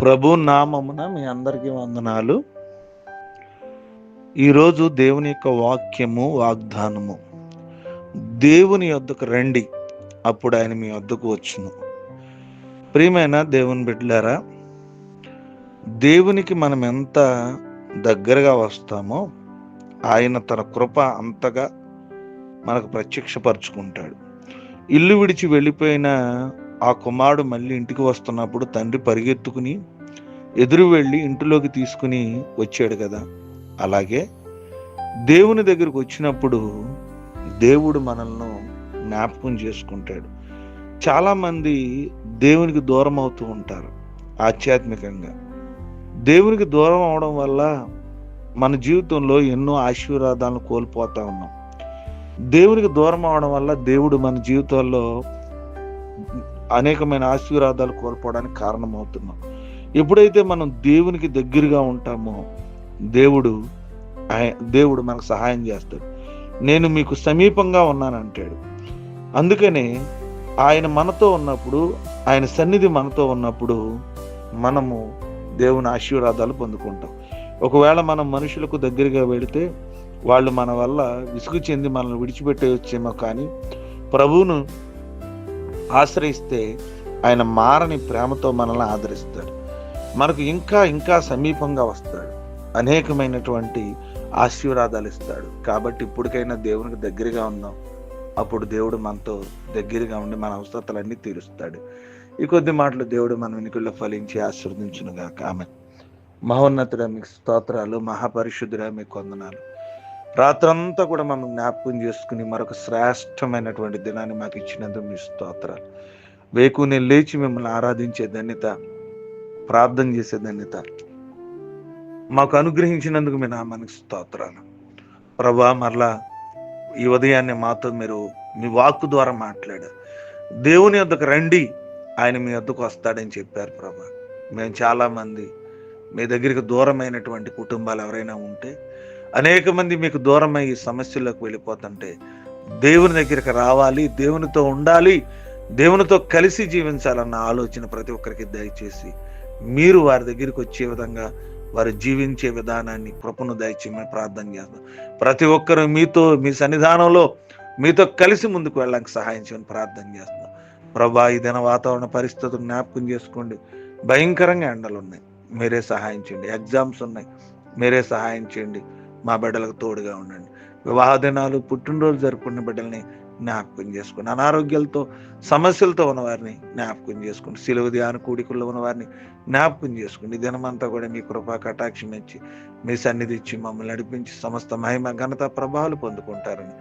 ప్రభు నామమున మీ అందరికీ వందనాలు. ఈరోజు దేవుని యొక్క వాక్యము వాగ్దానము. దేవుని యొద్దకు రండి అప్పుడు ఆయన మీ వద్దకు వచ్చును. ప్రియమైన దేవుని బిడ్డలారా దేవునికి మనం ఎంత దగ్గరగా వస్తామో ఆయన తన కృప అంతగా మనకు ప్రత్యక్షపరుచుకుంటాడు. ఇల్లు విడిచి వెళ్ళిపోయిన ఆ కుమారుడు మళ్ళీ ఇంటికి వస్తున్నప్పుడు తండ్రి పరిగెత్తుకుని ఎదురు వెళ్ళి ఇంటిలోకి తీసుకుని వచ్చాడు కదా. అలాగే దేవుని దగ్గరికి వచ్చినప్పుడు దేవుడు మనల్ని జ్ఞాపకం చేసుకుంటాడు. చాలామంది దేవునికి దూరం అవుతూ ఉంటారు ఆధ్యాత్మికంగా. దేవునికి దూరం అవడం వల్ల మన జీవితంలో ఎన్నో ఆశీర్వాదాలను కోల్పోతా ఉన్నాం. దేవునికి దూరం అవడం వల్ల దేవుడు మన జీవితాల్లో అనేకమైన ఆశీర్వాదాలు కోల్పోవడానికి కారణమవుతున్నాం. ఎప్పుడైతే మనం దేవునికి దగ్గరగా ఉంటామో దేవుడు ఆయ- దేవుడు మనకు సహాయం చేస్తాడు. నేను మీకు సమీపంగా ఉన్నానంటాడు. అందుకనే ఆయన మనతో ఉన్నప్పుడు ఆయన సన్నిధి మనతో ఉన్నప్పుడు మనము దేవుని ఆశీర్వాదాలు పొందుకుంటాం. ఒకవేళ మనం మనుషులకు దగ్గరగా వెళితే వాళ్ళు మన వల్ల విసుగు చెంది మనల్ని విడిచిపెట్టేయచ్చేమో కానీ ప్రభువును ఆశ్రయిస్తే ఆయన మారని ప్రేమతో మనల్ని ఆదరిస్తాడు. మనకు ఇంకా ఇంకా సమీపంగా వస్తాడు. అనేకమైనటువంటి ఆశీర్వాదాలు ఇస్తాడు. కాబట్టి ఇప్పటికైనా దేవునికి దగ్గరగా ఉందాం. అప్పుడు దేవుడు మనతో దగ్గరగా ఉండి మన అవసరతలన్నీ తీరుస్తాడు. ఈ కొద్ది మాటలు దేవుడు మన వెనుకల్లో ఫలించి ఆశీర్వదించునుగా ఆమె మహోన్నతుడ మీకు స్తోత్రాలు. మహాపరిశుద్ధుడ మీకు వందనాలు. రాత్రంతా కూడా మనం జ్ఞాపకం చేసుకుని మరొక శ్రేష్టమైనటువంటి దినాన్ని మాకు ఇచ్చినందుకు మీ స్తోత్రాలు. వేకుని లేచి మిమ్మల్ని ఆరాధించే ధన్యత ప్రార్థన చేసే ధన్యత మాకు అనుగ్రహించినందుకు మీ నామానికి స్తోత్రాలు. ప్రభా మరలా ఈ ఉదయాన్నే మాతో మీరు మీ వాక్కు ద్వారా మాట్లాడారు. దేవుని వద్దకు రండి ఆయన మీ వద్దకు వస్తాడని చెప్పారు ప్రభా. మేము చాలామంది మీ దగ్గరికి దూరమైనటువంటి కుటుంబాలు ఎవరైనా ఉంటే అనేక మంది మీకు దూరమై ఈ సమస్యల్లోకి వెళ్ళిపోతుంటే దేవుని దగ్గరికి రావాలి దేవునితో ఉండాలి దేవునితో కలిసి జీవించాలన్న ఆలోచన ప్రతి ఒక్కరికి దయచేసి మీరు వారి దగ్గరికి వచ్చే విధంగా వారు జీవించే విధానాన్ని కృపను దయచేయమని ప్రార్థన చేస్తాం. ప్రతి ఒక్కరు మీతో మీ సన్నిధానంలో మీతో కలిసి ముందుకు వెళ్ళడానికి సహాయం చేయమని ప్రార్థన చేస్తున్నాం ప్రభా ఈ దిన వాతావరణ పరిస్థితులు జ్ఞాపకం చేసుకోండి. భయంకరంగా ఎండలు ఉన్నాయి. మీరే సహాయం చేయండి. ఎగ్జామ్స్ ఉన్నాయి. మీరే సహాయం చేయండి. మా బిడ్డలకు తోడుగా ఉండండి. వివాహ దినాలు పుట్టినరోజు జరుపుకున్న బిడ్డల్ని జ్ఞాపకం చేసుకోండి అనారోగ్యాలతో సమస్యలతో ఉన్నవారిని జ్ఞాపకం చేసుకోండి సిలువ ధ్యాన కూడికల్లో ఉన్నవారిని జ్ఞాపకం చేసుకోండి దినమంతా కూడా మీ కృపా కటాక్షం ఇచ్చి మీ సన్నిధి ఇచ్చి మమ్మల్ని నడిపించి సమస్త మహిమ ఘనత ప్రభావాలు పొందుకుంటారని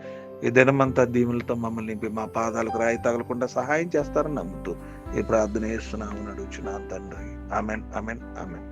ఈ దినమంతా దీవులతో మమ్మల్ని నింపి మా పాదాలకు రాయి తగలకుండా సహాయం చేస్తారని నమ్ముతూ ఈ ప్రార్థన చేస్తున్నావు నడుచు నా తండ్రి. Amen amen amen.